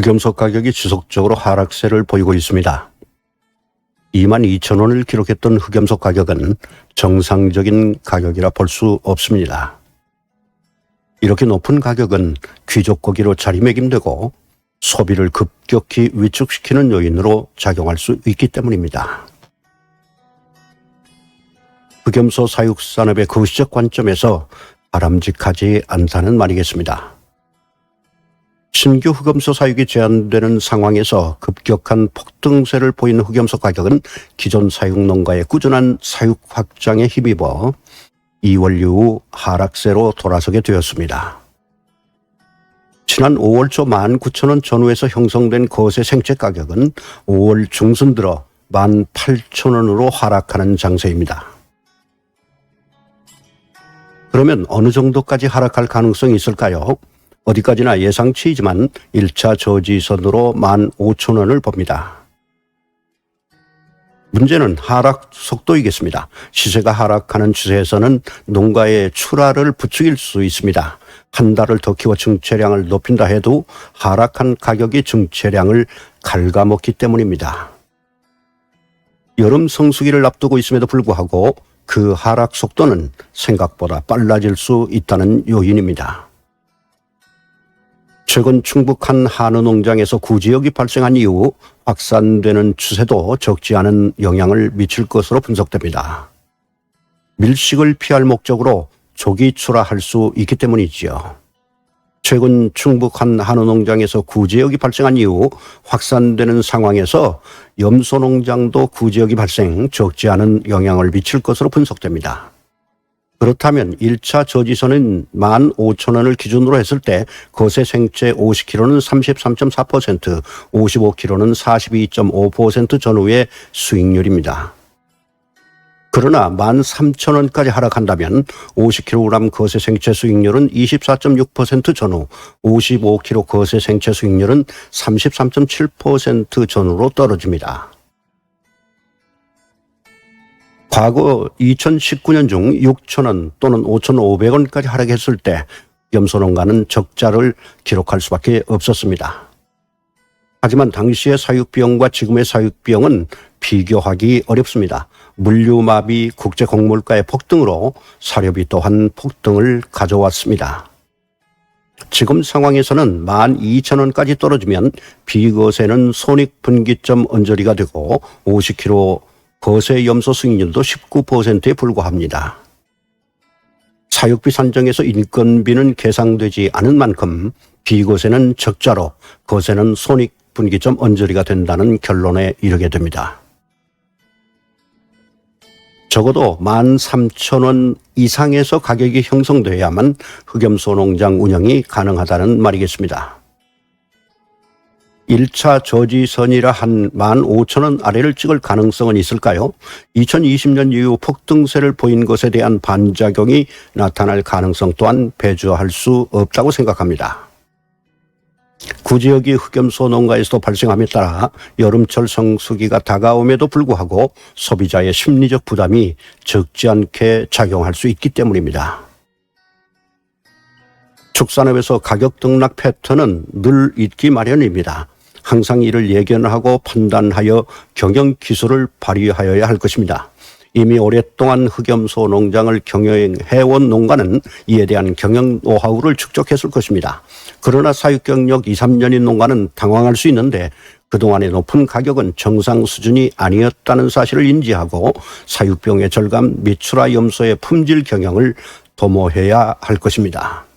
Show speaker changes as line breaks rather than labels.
흑염소 가격이 지속적으로 하락세를 보이고 있습니다. 2만 2천 원을 기록했던 흑염소 가격은 정상적인 가격이라 볼 수 없습니다. 이렇게 높은 가격은 귀족 고기로 자리매김되고 소비를 급격히 위축시키는 요인으로 작용할 수 있기 때문입니다. 흑염소 사육 산업의 거시적 관점에서 바람직하지 않다는 말이겠습니다. 신규 흑염소 사육이 제한되는 상황에서 급격한 폭등세를 보이는 흑염소 가격은 기존 사육 농가의 꾸준한 사육 확장에 힘입어 2월 이후 하락세로 돌아서게 되었습니다. 지난 5월 초 19,000원 전후에서 형성된 거세 생채 가격은 5월 중순 들어 18,000원으로 하락하는 장세입니다. 그러면 어느 정도까지 하락할 가능성이 있을까요? 어디까지나 예상치이지만 1차 저지선으로 15,000원을 봅니다. 문제는 하락 속도이겠습니다. 시세가 하락하는 추세에서는 농가의 출하를 부추길 수 있습니다. 한 달을 더 키워 증체량을 높인다 해도 하락한 가격이 증체량을 갉아먹기 때문입니다. 여름 성수기를 앞두고 있음에도 불구하고 그 하락 속도는 생각보다 빨라질 수 있다는 요인입니다. 최근 충북 한 한우 농장에서 구지역이 발생한 이후 확산되는 추세도 적지 않은 영향을 미칠 것으로 분석됩니다. 밀식을 피할 목적으로 조기 출하할 수 있기 때문이지요. 최근 충북 한 한우 농장에서 구지역이 발생한 이후 확산되는 상황에서 염소 농장도 구지역이 발생 적지 않은 영향을 미칠 것으로 분석됩니다. 그렇다면 1차 저지선은 15,000원을 기준으로 했을 때 거세 생채 50kg는 33.4%, 55kg는 42.5% 전후의 수익률입니다. 그러나 13,000원까지 하락한다면 50kg 거세 생채 수익률은 24.6% 전후, 55kg 거세 생채 수익률은 33.7% 전후로 떨어집니다. 과거 2019년 중 6,000원 또는 5,500원까지 하락했을 때 염소농가는 적자를 기록할 수밖에 없었습니다. 하지만 당시의 사육비용과 지금의 사육비용은 비교하기 어렵습니다. 물류마비 국제곡물가의 폭등으로 사료비 또한 폭등을 가져왔습니다. 지금 상황에서는 12,000원까지 떨어지면 비거세는 손익분기점 언저리가 되고 50kg 거세 염소 수익률도 19%에 불과합니다. 사육비 산정에서 인건비는 계상되지 않은 만큼 비거세는 적자로 거세는 손익분기점 언저리가 된다는 결론에 이르게 됩니다. 적어도 13,000원 이상에서 가격이 형성돼야만 흑염소 농장 운영이 가능하다는 말이겠습니다. 1차 저지선이라 한 15,000원 아래를 찍을 가능성은 있을까요? 2020년 이후 폭등세를 보인 것에 대한 반작용이 나타날 가능성 또한 배제할 수 없다고 생각합니다. 구지역이 흑염소 농가에서도 발생함에 따라 여름철 성수기가 다가옴에도 불구하고 소비자의 심리적 부담이 적지 않게 작용할 수 있기 때문입니다. 축산업에서 가격 등락 패턴은 늘 있기 마련입니다. 항상 이를 예견하고 판단하여 경영 기술을 발휘하여야 할 것입니다. 이미 오랫동안 흑염소 농장을 경영해온 농가는 이에 대한 경영 노하우를 축적했을 것입니다. 그러나 사육 경력 2, 3년인 농가는 당황할 수 있는데 그동안의 높은 가격은 정상 수준이 아니었다는 사실을 인지하고 사육병의 절감, 미추라 염소의 품질 경영을 도모해야 할 것입니다.